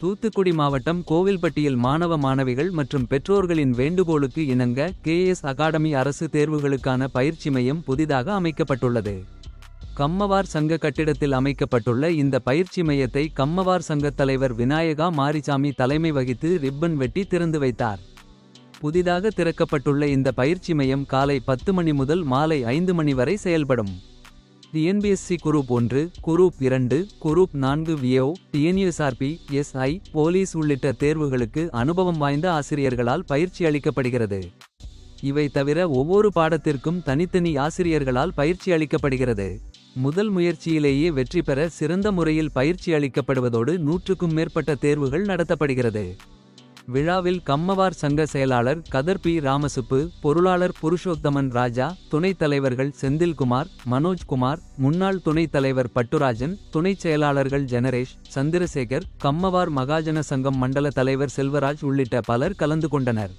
தூத்துக்குடி மாவட்டம் கோவில்பட்டியில் மாணவ மாணவிகள் மற்றும் பெற்றோர்களின் வேண்டுகோளுக்கு இணங்க கேஎஸ் அகாடமி அரசு தேர்வுகளுக்கான பயிற்சி மையம் புதிதாக அமைக்கப்பட்டுள்ளது. கம்மவார் சங்க கட்டிடத்தில் அமைக்கப்பட்டுள்ள இந்த பயிற்சி மையத்தை கம்மவார் சங்கத் தலைவர் விநாயகா மாரிசாமி தலைமை வகித்து ரிப்பன் வெட்டி திறந்து வைத்தார். புதிதாக திறக்கப்பட்டுள்ள இந்த பயிற்சி மையம் காலை பத்து மணி முதல் மாலை ஐந்து மணி வரை செயல்படும். டிஎன்பிஎஸ்சி குரூப் ஒன்று குரூப் இரண்டு குரூப் நான்கு வியோ டிஎன்யூஎஸ்ஆர்பி எஸ்ஐ போலீஸ் உள்ளிட்ட தேர்வுகளுக்கு அனுபவம் வாய்ந்த ஆசிரியர்களால் பயிற்சி அளிக்கப்படுகிறது. இவை தவிர ஒவ்வொரு பாடத்திற்கும் தனித்தனி ஆசிரியர்களால் பயிற்சி அளிக்கப்படுகிறது. முதல் முயற்சியிலேயே வெற்றி பெற சிறந்த முறையில் பயிற்சி அளிக்கப்படுவதோடு நூற்றுக்கும் மேற்பட்ட தேர்வுகள் நடத்தப்படுகிறது. விழாவில் கம்மவார் சங்க செயலாளர் கதர் பி. ராமசுப்பு பொருளாளர் புருஷோத்தமன் ராஜா துணைத் தலைவர்கள் செந்தில்குமார் மனோஜ்குமார் முன்னாள் துணைத் தலைவர் பட்டுராஜன் துணைச் செயலாளர்கள் ஜெனரேஷ் சந்திரசேகர் கம்மவார் மகாஜன சங்கம் மண்டல தலைவர் செல்வராஜ் உள்ளிட்ட பலர் கலந்து கொண்டனர்.